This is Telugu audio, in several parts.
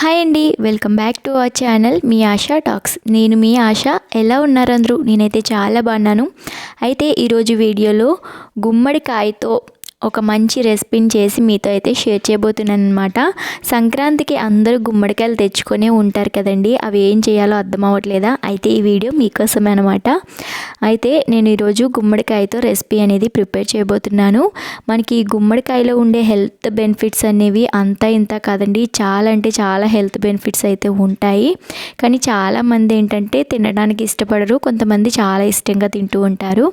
హాయ్ అండి welcome back to our channel me Asha talks. నేను మీ ఆశ ఎలా ఉన్నారు అందరూ? నేనైతే చాలా బాగున్నాను. అయితే ఈరోజు వీడియోలో గుమ్మడికాయతో ఒక మంచి రెసిపీని చేసి మీతో అయితే షేర్ చేయబోతున్నాను అనమాట సంక్రాంతికి అందరూ గుమ్మడికాయలు తెచ్చుకొనే ఉంటారు కదండి అవి ఏం చేయాలో అర్థం అవ్వట్లేదా? అయితే ఈ వీడియో మీకోసమే అనమాట అయితే నేను ఈరోజు గుమ్మడికాయతో రెసిపీ అనేది ప్రిపేర్ చేయబోతున్నాను. మనకి గుమ్మడికాయలో ఉండే హెల్త్ బెనిఫిట్స్ అనేవి అంతా ఇంత కాదండి చాలా అంటే చాలా హెల్త్ బెనిఫిట్స్ అయితే ఉంటాయి. కానీ చాలామంది ఏంటంటే తినడానికి ఇష్టపడరు కొంతమంది చాలా ఇష్టంగా తింటూ ఉంటారు.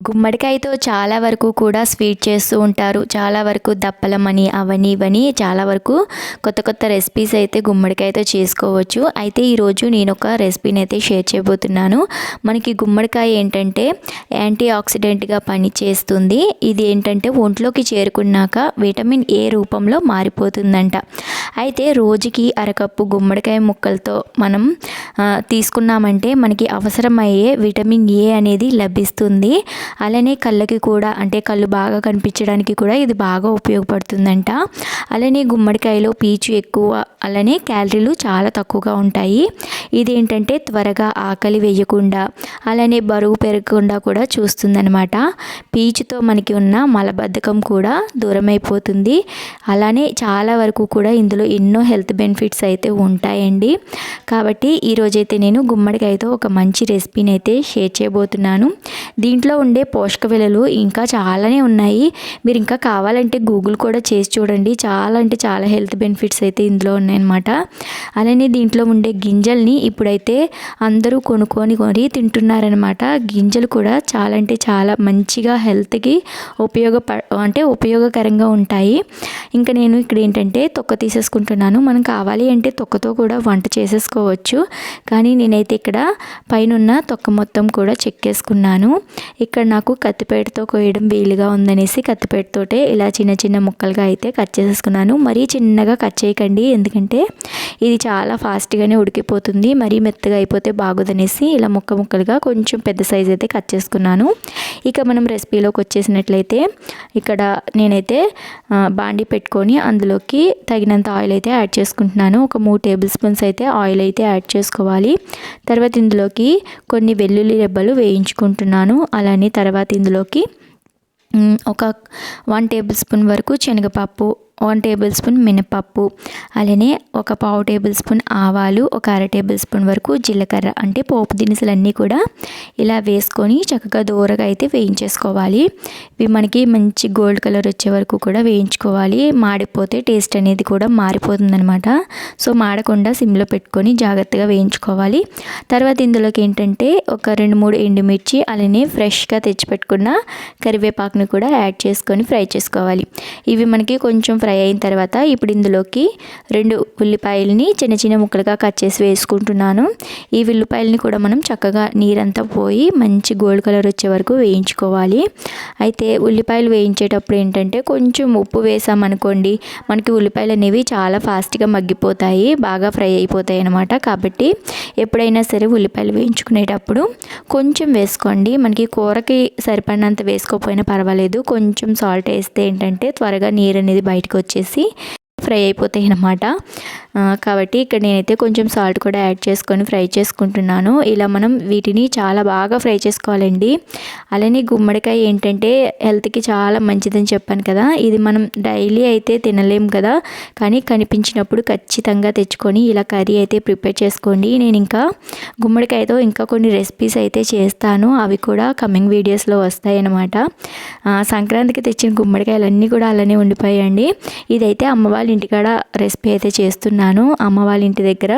గుమ్మడికాయతో చాలా వరకు కూడా స్వీట్ చేస్తూ ఉంటారు. చాలా వరకు దప్పలమని అవని ఇవని చాలా వరకు కొత్త కొత్త రెసిపీస్ అయితే గుమ్మడికాయతో చేసుకోవచ్చు. అయితే ఈరోజు నేను ఒక రెసిపీని అయితే షేర్ చేయబోతున్నాను. మనకి గుమ్మడికాయ ఏంటంటే యాంటీ ఆక్సిడెంట్గా పనిచేస్తుంది ఇది ఏంటంటే ఒంట్లోకి చేరుకున్నాక విటమిన్ ఏ రూపంలో మారిపోతుందంట. అయితే రోజుకి అరకప్పు గుమ్మడికాయ ముక్కలతో మనం తీసుకున్నామంటే మనకి అవసరమయ్యే విటమిన్ ఏ అనేది లభిస్తుంది. అలానే కళ్ళకి కూడా అంటే కళ్ళు బాగా కనిపించడానికి కూడా ఇది బాగా ఉపయోగపడుతుందంట. అలానే గుమ్మడికాయలో పీచు ఎక్కువ అలానే క్యాలరీలు చాలా తక్కువగా ఉంటాయి. ఇది ఏంటంటే త్వరగా ఆకలి వేయకుండా అలానే బరువు పెరగకుండా కూడా చూస్తుందనమాట పీచుతో మనకి ఉన్న మలబద్ధకం కూడా దూరం అయిపోతుంది అలానే చాలా వరకు కూడా ఇందులో ఎన్నో హెల్త్ బెనిఫిట్స్ అయితే ఉంటాయండి. కాబట్టి ఈరోజైతే నేను గుమ్మడికాయతో ఒక మంచి రెసిపీని అయితే షేర్ చేయబోతున్నాను. దీంట్లో ఉండే పోషక విలువలు ఇంకా చాలానే ఉన్నాయి. మీరు ఇంకా కావాలంటే గూగుల్ కూడా చేసి చూడండి. చాలా అంటే చాలా హెల్త్ బెనిఫిట్స్ అయితే ఇందులో ఉన్నాయన్నమాట. అలానే దీంట్లో ఉండే గింజల్ని ఇప్పుడైతే అందరూ కొనుక్కొని కొని తింటున్నారనమాట గింజలు కూడా చాలా అంటే చాలా మంచిగా హెల్త్కి ఉపయోగప అంటే ఉపయోగకరంగా ఉంటాయి. ఇంకా నేను ఇక్కడ ఏంటంటే తొక్క తీసేసుకుంటున్నాను. మనం కావాలి అంటే తొక్కతో కూడా వంట చేసేసుకోవచ్చు. కానీ నేనైతే ఇక్కడ పైన తొక్క మొత్తం కూడా చెక్కేసుకున్నాను ఇక్కడ నాకు కత్తిపేటతో కోయడం వీలుగా ఉందనేసి కత్తిపేటతోటే ఇలా చిన్న చిన్న ముక్కలుగా అయితే కట్ చేసేసుకున్నాను. మరీ చిన్నగా కట్ చేయకండి. ఎందుకంటే ఇది చాలా ఫాస్ట్గానే ఉడికిపోతుంది. మరీ మెత్తగా అయిపోతే బాగుదనేసి ఇలా ముక్క ముక్కలుగా కొంచెం పెద్ద సైజ్ అయితే కట్ చేసుకున్నాను. ఇక మనం రెసిపీలోకి వచ్చేసినట్లయితే ఇక్కడ నేనైతే బాండి పెట్టుకొని అందులోకి తగినంత ఆయిల్ అయితే యాడ్ చేసుకుంటున్నాను. ఒక మూడు టేబుల్ స్పూన్స్ అయితే ఆయిల్ అయితే యాడ్ చేసుకోవాలి. తర్వాత ఇందులోకి కొన్ని వెల్లుల్లి రెబ్బలు వేయించుకుంటున్నాను. అలానే తర్వాత ఇందులోకి ఒక వన్ టేబుల్ స్పూన్ వరకు శనగపప్పు వన్ టేబుల్ స్పూన్ మినపప్పు అలానే ఒక పావు టేబుల్ స్పూన్ ఆవాలు ఒక అర టేబుల్ స్పూన్ వరకు జీలకర్ర అంటే పోపు దినుసులన్నీ కూడా ఇలా వేసుకొని చక్కగా దూరగా అయితే వేయించేసుకోవాలి. ఇవి మనకి మంచి గోల్డ్ కలర్ వచ్చే వరకు కూడా వేయించుకోవాలి. మాడిపోతే టేస్ట్ అనేది కూడా మారిపోతుందనమాట సో మాడకుండా సిమ్లో పెట్టుకొని జాగ్రత్తగా వేయించుకోవాలి. తర్వాత ఇందులోకి ఏంటంటే ఒక రెండు మూడు ఎండుమిర్చి అలానే ఫ్రెష్గా తెచ్చిపెట్టుకున్న కరివేపాకుని కూడా యాడ్ చేసుకొని ఫ్రై చేసుకోవాలి. ఇవి మనకి కొంచెం ఫ్రై అయిన తర్వాత ఇప్పుడు ఇందులోకి రెండు ఉల్లిపాయలని చిన్న చిన్న ముక్కలుగా కట్ చేసి వేసుకుంటున్నాను. ఈ ఉల్లిపాయలని కూడా మనం చక్కగా నీరంతా పోయి మంచి గోల్డ్ కలర్ వచ్చే వరకు వేయించుకోవాలి. అయితే ఉల్లిపాయలు వేయించేటప్పుడు ఏంటంటే కొంచెం ఉప్పు వేసామనుకోండి మనకి ఉల్లిపాయలు అనేవి చాలా ఫాస్ట్గా మగ్గిపోతాయి బాగా ఫ్రై అయిపోతాయి అనమాట కాబట్టి ఎప్పుడైనా సరే ఉల్లిపాయలు వేయించుకునేటప్పుడు కొంచెం వేసుకోండి. మనకి కూరకి సరిపడినంత వేసుకోకపోయినా పర్వాలేదు. కొంచెం సాల్ట్ వేస్తే ఏంటంటే త్వరగా నీరు అనేది బయటకు వచ్చేసి ఫ్రై అయిపోతాయి అన్నమాట. కాబట్టి ఇక్కడ నేనైతే కొంచెం సాల్ట్ కూడా యాడ్ చేసుకొని ఫ్రై చేసుకుంటున్నాను. ఇలా మనం వీటిని చాలా బాగా ఫ్రై చేసుకోవాలండి. అలానే గుమ్మడికాయ ఏంటంటే హెల్త్కి చాలా మంచిదని చెప్పాను కదా. ఇది మనం డైలీ అయితే తినలేం కదా. కానీ కనిపించినప్పుడు ఖచ్చితంగా తెచ్చుకొని ఇలా కర్రీ అయితే ప్రిపేర్ చేసుకోండి. నేను ఇంకా గుమ్మడికాయతో ఇంకా కొన్ని రెసిపీస్ అయితే చేస్తాను. అవి కూడా కమింగ్ వీడియోస్లో వస్తాయి అన్నమాట. సంక్రాంతికి తెచ్చిన గుమ్మడికాయలు అన్నీ కూడా అలానే ఉండిపోయాయండి. ఇదైతే అమ్మ వాళ్ళ ఇంటికాడ రెసిపీ అయితే చేస్తున్నాను. అమ్మ వాళ్ళ ఇంటి దగ్గర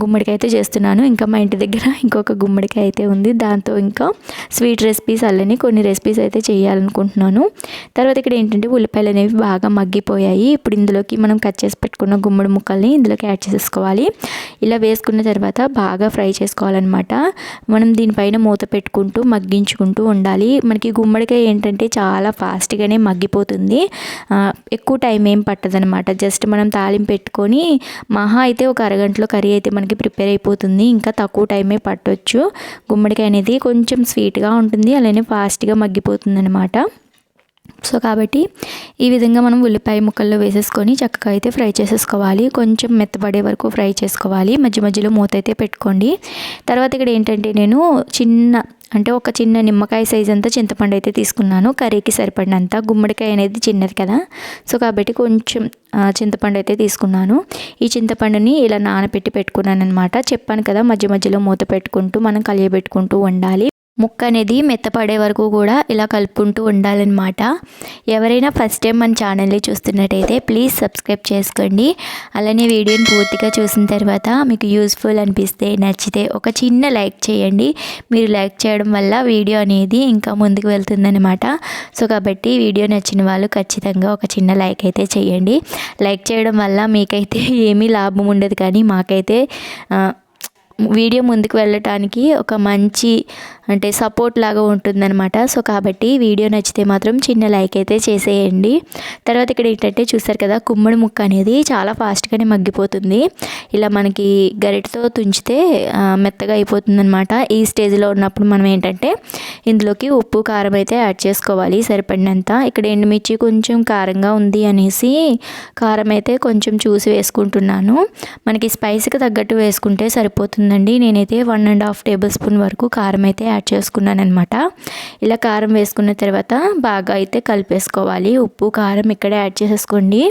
గుమ్మడికాయ అయితే చేస్తున్నాను. ఇంకా మా ఇంటి దగ్గర ఇంకొక గుమ్మడికాయ అయితే ఉంది. దాంతో ఇంకా స్వీట్ రెసిపీస్ అల్లని కొన్ని రెసిపీస్ అయితే చేయాలనుకుంటున్నాను. తర్వాత ఇక్కడ ఏంటంటే ఉల్లిపాయలు అనేవి బాగా మగ్గిపోయాయి. ఇప్పుడు ఇందులోకి మనం కట్ చేసి పెట్టుకున్న గుమ్మడి ముక్కల్ని ఇందులోకి యాడ్ చేసుకోవాలి ఇలా వేసుకున్న తర్వాత బాగా ఫ్రై చేసుకోవాలన్నమాట. మనం దీనిపైన మూత పెట్టుకుంటూ మగ్గించుకుంటూ ఉండాలి. మనకి గుమ్మడికాయ ఏంటంటే చాలా ఫాస్ట్గానే మగ్గిపోతుంది. ఎక్కువ టైం ఏం పట్టదనమాట జస్ట్ మనం తాలింపు పెట్టుకొని మహా అయితే ఒక అరగంటలో కర్రీ అయితే మనకి ప్రిపేర్ అయిపోతుంది. ఇంకా తక్కువ టైమే పట్టవచ్చు గుమ్మడికాయ అనేది కొంచెం స్వీట్గా ఉంటుంది. అలానే ఫాస్ట్గా మగ్గిపోతుంది అనమాట సో కాబట్టి ఈ విధంగా మనం ఉల్లిపాయ ముక్కల్లో వేసేసుకొని చక్కగా అయితే ఫ్రై చేసేసుకోవాలి. కొంచెం మెత్తపడే వరకు ఫ్రై చేసుకోవాలి. మధ్య మధ్యలో మూత అయితే పెట్టుకోండి. తర్వాత ఇక్కడ ఏంటంటే నేను చిన్న అంటే ఒక చిన్న నిమ్మకాయ సైజ్ అంతా చింతపండు అయితే తీసుకున్నాను. కర్రీకి సరిపడినంత. గుమ్మడికాయ అనేది చిన్నది కదా. సో కాబట్టి కొంచెం చింతపండు అయితే తీసుకున్నాను. ఈ చింతపండుని ఇలా నానబెట్టి పెట్టుకున్నాను అనమాట చెప్పాను కదా మధ్య మధ్యలో మూత పెట్టుకుంటూ మనం కలియబెట్టుకుంటూ ఉండాలి ముక్క అనేది మెత్తపడే వరకు కూడా ఇలా కలుపుకుంటూ ఉండాలన్నమాట. ఎవరైనా ఫస్ట్ టైం మన ఛానల్ని చూస్తున్నట్టయితే ప్లీజ్ సబ్స్క్రైబ్ చేసుకోండి. అలానే వీడియోని పూర్తిగా చూసిన తర్వాత మీకు యూస్ఫుల్ అనిపిస్తే నచ్చితే ఒక చిన్న లైక్ చేయండి. మీరు లైక్ చేయడం వల్ల వీడియో అనేది ఇంకా ముందుకు వెళ్తుందనమాట సో కాబట్టి వీడియో నచ్చిన వాళ్ళు ఖచ్చితంగా ఒక చిన్న లైక్ అయితే చేయండి. లైక్ చేయడం వల్ల మీకైతే ఏమీ లాభం ఉండదు కానీ మాకైతే వీడియో ముందుకు వెళ్ళటానికి ఒక మంచి అంటే సపోర్ట్ లాగా ఉంటుందన్నమాట. సో కాబట్టి వీడియో నచ్చితే మాత్రం చిన్న లైక్ అయితే చేసేయండి. తర్వాత ఇక్కడ ఏంటంటే చూసారు కదా కుమ్మడి ముక్క అనేది చాలా ఫాస్ట్గానే మగ్గిపోతుంది. ఇలా మనకి గరిటతో తుంచితే మెత్తగా అయిపోతుందన్నమాట. ఈ స్టేజ్లో ఉన్నప్పుడు మనం ఏంటంటే ఇందులోకి ఉప్పు కారం అయితే యాడ్ చేసుకోవాలి సరిపడినంత. ఇక్కడ ఎండుమిర్చి కొంచెం కారంగా ఉంది అనేసి కారం అయితే కొంచెం చూసి వేసుకుంటున్నాను. మనకి స్పైస్కి తగ్గట్టు వేసుకుంటే సరిపోతుంది సరిపోతుందండి నేనైతే one and half tablespoon వరకు కారం అయితే యాడ్ చేసుకున్నానమాట ఇలా కారం వేసుకున్న తర్వాత బాగా అయితే కలిపేసుకోవాలి. ఉప్పు కారం ఇక్కడే యాడ్ చేసేసుకోండి.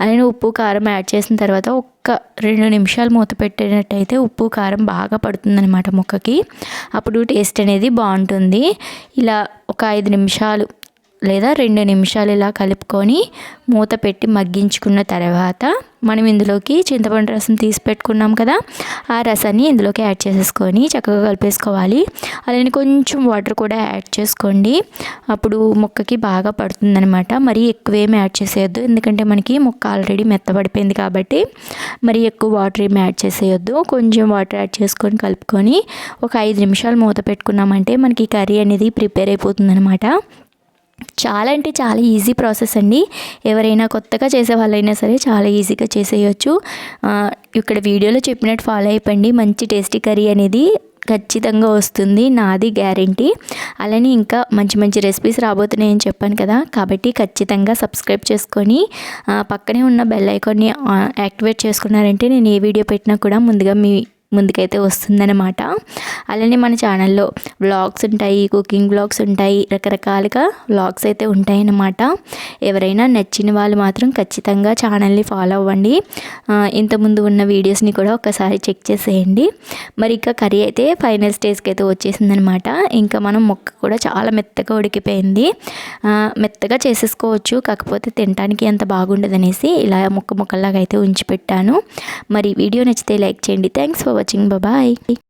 అలానే ఉప్పు కారం యాడ్ చేసిన తర్వాత ఒక్క రెండు నిమిషాలు మూత పెట్టినట్టయితే ఉప్పు కారం బాగా పడుతుందనమాట ముక్కకి. అప్పుడు టేస్ట్ అనేది బాగుంటుంది. ఇలా ఒక ఐదు నిమిషాలు లేదా రెండు నిమిషాలు ఇలా కలుపుకొని మూత పెట్టి మగ్గించుకున్న తర్వాత మనం ఇందులోకి చింతపండు రసం తీసి పెట్టుకున్నాం కదా ఆ రసాన్ని ఇందులోకి యాడ్ చేసేసుకొని చక్కగా కలిపేసుకోవాలి. అలానే కొంచెం వాటర్ కూడా యాడ్ చేసుకోండి. అప్పుడు మొక్కకి బాగా పడుతుందనమాట మరి ఎక్కువేమి యాడ్ చేసేయద్దు. ఎందుకంటే మనకి మొక్క ఆల్రెడీ మెత్తబడిపోయింది కాబట్టి మరి ఎక్కువ వాటర్ ఏమి యాడ్ చేసేయొద్దు. కొంచెం వాటర్ యాడ్ చేసుకొని కలుపుకొని ఒక ఐదు నిమిషాలు మూత పెట్టుకున్నామంటే మనకి కర్రీ అనేది ప్రిపేర్ అయిపోతుందనమాట చాలా అంటే చాలా ఈజీ ప్రాసెస్ అండి. ఎవరైనా కొత్తగా చేసే వాళ్ళైనా సరే చాలా ఈజీగా చేసేయచ్చు. ఇక్కడ వీడియోలో చెప్పినట్టు ఫాలో అయిపోండి. మంచి టేస్టీ కర్రీ అనేది ఖచ్చితంగా వస్తుంది. నాది గ్యారంటీ. అలానే ఇంకా మంచి మంచి రెసిపీస్ రాబోతున్నాయని చెప్పాను కదా. కాబట్టి ఖచ్చితంగా సబ్స్క్రైబ్ చేసుకొని పక్కనే ఉన్న బెల్ ఐకాన్ని యాక్టివేట్ చేసుకున్నారంటే నేను ఏ వీడియో పెట్టినా కూడా ముందుగా మీ ముందుకైతే వస్తుందన్నమాట. అలానే మన ఛానల్లో వ్లాగ్స్ ఉంటాయి కుకింగ్ వ్లాగ్స్ ఉంటాయి రకరకాలుగా వ్లాగ్స్ అయితే ఉంటాయన్నమాట. ఎవరైనా నచ్చిన వాళ్ళు మాత్రం ఖచ్చితంగా ఛానల్ని ఫాలో అవ్వండి. ఇంతకుముందు ఉన్న వీడియోస్ని కూడా ఒకసారి చెక్ చేసేయండి. మరి ఇంకా కర్రీ అయితే ఫైనల్ స్టేజ్కి అయితే వచ్చేసిందనమాట ఇంకా మనం మొక్క కూడా చాలా మెత్తగా ఉడికిపోయింది. మెత్తగా చేసేసుకోవచ్చు కాకపోతే తినడానికి ఎంత బాగుండదు అనేసి ఇలా ముక్క ముక్కల్లాగా అయితే ఉంచి పెట్టాను మరి వీడియో నచ్చితే లైక్ చేయండి. Thanks for watching. watching. Bye-bye.